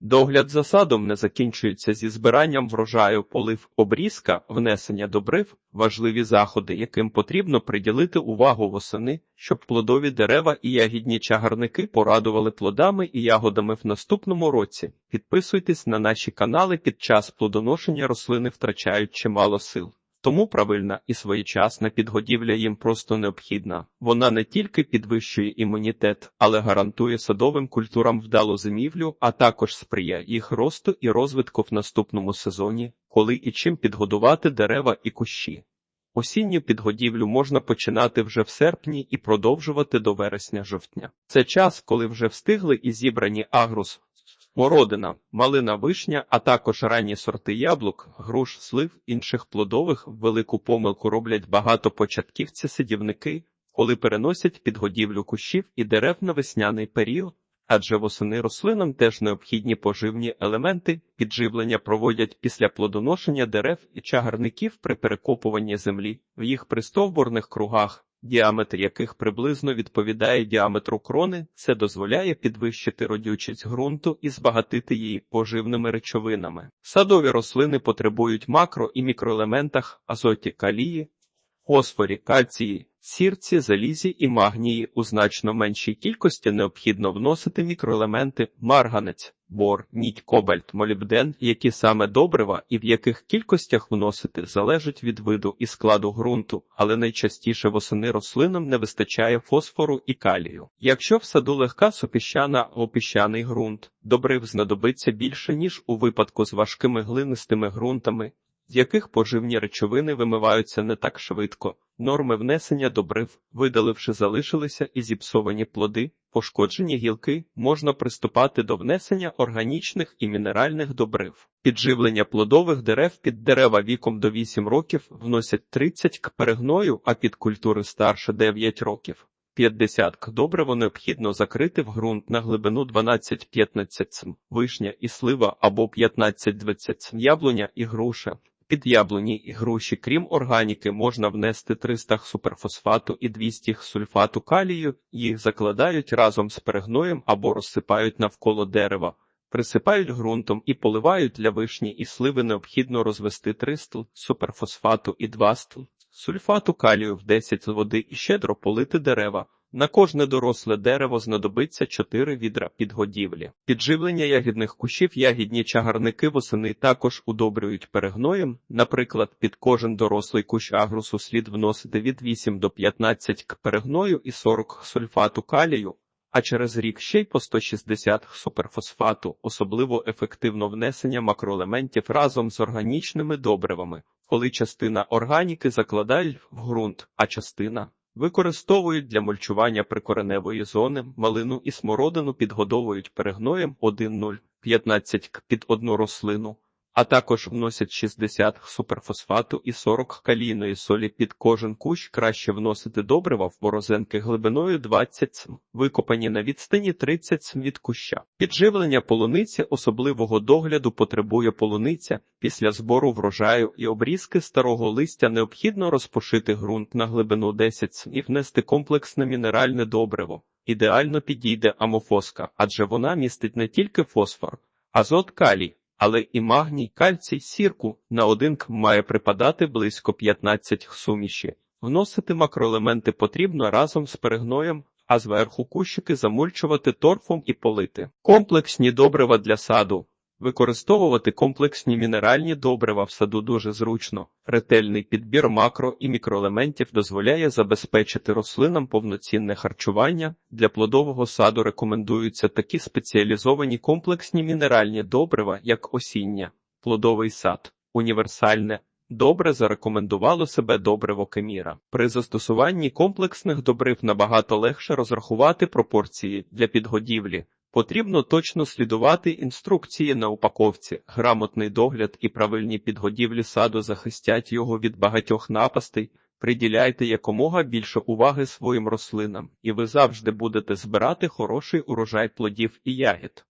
Догляд за садом не закінчується зі збиранням врожаю, полив, обрізка, внесення добрив, важливі заходи, яким потрібно приділити увагу восени, щоб плодові дерева і ягідні чагарники порадували плодами і ягодами в наступному році. Підписуйтесь на наші канали під час плодоношення рослини втрачають чимало сил. Тому правильна і своєчасна підгодівля їм просто необхідна. Вона не тільки підвищує імунітет, але гарантує садовим культурам вдалу зимівлю, а також сприяє їх росту і розвитку в наступному сезоні, коли і чим підгодувати дерева і кущі. Осінню підгодівлю можна починати вже в серпні і продовжувати до вересня-жовтня. Це час, коли вже встигли і зібрані агрус, Смородина, малина вишня, а також ранні сорти яблук, груш, слив, інших плодових велику помилку роблять багато початківці сидівники, коли переносять підгодівлю кущів і дерев на весняний період, адже восени рослинам теж необхідні поживні елементи, підживлення проводять після плодоношення дерев і чагарників при перекопуванні землі в їх пристовбурних кругах діаметр яких приблизно відповідає діаметру крони, це дозволяє підвищити родючість ґрунту і збагатити її поживними речовинами. Садові рослини потребують макро і мікроелементах азоті калії, фосфорі, кальції, сірці, залізі і магнії у значно меншій кількості необхідно вносити мікроелементи марганець, бор, мідь, кобальт, молібден, які саме добрива і в яких кількостях вносити залежить від виду і складу ґрунту, але найчастіше восени рослинам не вистачає фосфору і калію. Якщо в саду легка супіщана або піщаний ґрунт, добрив знадобиться більше, ніж у випадку з важкими глинистими ґрунтами, з яких поживні речовини вимиваються не так швидко. Норми внесення добрив, видаливши, залишилися і зіпсовані плоди, пошкоджені гілки, можна приступати до внесення органічних і мінеральних добрив. Підживлення плодових дерев під дерева віком до 8 років вносять 30 к перегною, а під культури старше 9 років. 50 к добриво необхідно закрити в ґрунт на глибину 12-15 см, вишня і слива або 15-20 см, яблуня і груша. Під яблуні і груші, крім органіки, можна внести 300 суперфосфату і 200 сульфату калію, їх закладають разом з перегноєм або розсипають навколо дерева, присипають ґрунтом і поливають для вишні і сливи. Необхідно розвести 300 суперфосфату і 2 стл сульфату калію в 10 води і щедро полити дерева. На кожне доросле дерево знадобиться 4 відра підгодівлі. Підживлення ягідних кущів ягідні чагарники восени також удобрюють перегноєм. Наприклад, під кожен дорослий кущ агрусу слід вносити від 8 до 15 к перегною і 40 сульфату калію, а через рік ще й по 160 суперфосфату, особливо ефективно внесення макроелементів разом з органічними добривами, коли частина органіки закладають в ґрунт, а частина Використовують для мульчування прикореневої зони, малину і смородину підгодовують перегноєм 1,015 к під одну рослину, а також вносять 60 суперфосфату і 40 калійної солі під кожен кущ. Краще вносити добрива в борозенки глибиною 20 см, викопані на відстані 30 см від куща. Підживлення полуниці особливого догляду потребує полуниця. Після збору врожаю і обрізки старого листя необхідно розпошити ґрунт на глибину 10 см і внести комплексне мінеральне добриво. Ідеально підійде амофоска, адже вона містить не тільки фосфор, азот калій, але і магній, кальцій, сірку на один к має припадати близько 15 суміші. Вносити макроелементи потрібно разом з перегноєм, а зверху кущики замульчувати торфом і полити. Комплексні добрива для саду. Використовувати комплексні мінеральні добрива в саду дуже зручно. Ретельний підбір макро і мікроелементів дозволяє забезпечити рослинам повноцінне харчування. Для плодового саду рекомендуються такі спеціалізовані комплексні мінеральні добрива, як осіння, плодовий сад, універсальне. Добре зарекомендувало себе добриво Кеміра. При застосуванні комплексних добрив набагато легше розрахувати пропорції для підгодівлі. Потрібно точно слідувати інструкції на упаковці, грамотний догляд і правильні підгодівлі саду захистять його від багатьох напастей. Приділяйте якомога більше уваги своїм рослинам, і ви завжди будете збирати хороший урожай плодів і ягід.